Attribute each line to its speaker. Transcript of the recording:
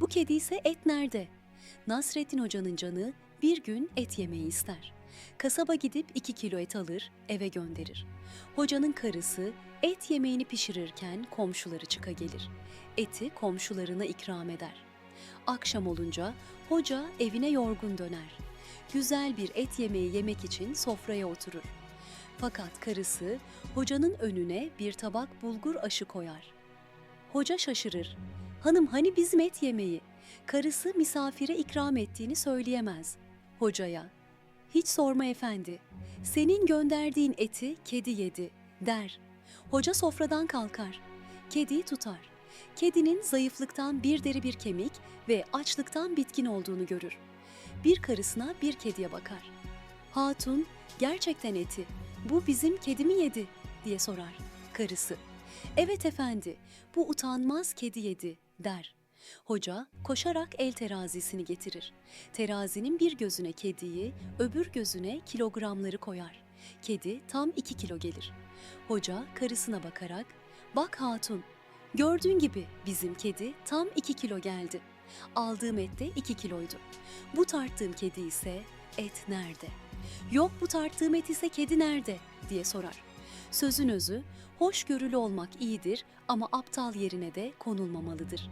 Speaker 1: Bu kedi ise et nerede? Nasrettin Hoca'nın canı bir gün et yemeyi ister. Kasaba gidip iki kilo et alır, eve gönderir. Hocanın karısı et yemeğini pişirirken komşuları çıka gelir. Eti komşularına ikram eder. Akşam olunca hoca evine yorgun döner. Güzel bir et yemeği yemek için sofraya oturur. Fakat karısı hocanın önüne bir tabak bulgur aşı koyar. Hoca şaşırır. Hanım hani bizim et yemeği? Karısı misafire ikram ettiğini söyleyemez. Hocaya, hiç sorma efendi. Senin gönderdiğin eti kedi yedi der. Hoca sofradan kalkar. Kediyi tutar. Kedinin zayıflıktan bir deri bir kemik ve açlıktan bitkin olduğunu görür. Bir karısına bir kediye bakar. Hatun, gerçekten eti. Bu bizim kedimi yedi diye sorar karısı. Evet efendi, bu utanmaz kedi yedi der. Hoca koşarak el terazisini getirir. Terazinin bir gözüne kediyi, öbür gözüne kilogramları koyar. Kedi tam iki kilo gelir. Hoca karısına bakarak, bak hatun, gördüğün gibi bizim kedi tam iki kilo geldi. Aldığım et de iki kiloydu. Bu tarttığım kedi ise et nerede? Yok bu tarttığım et ise kedi nerede diye sorar. Sözün özü, hoşgörülü olmak iyidir ama aptal yerine de konulmamalıdır.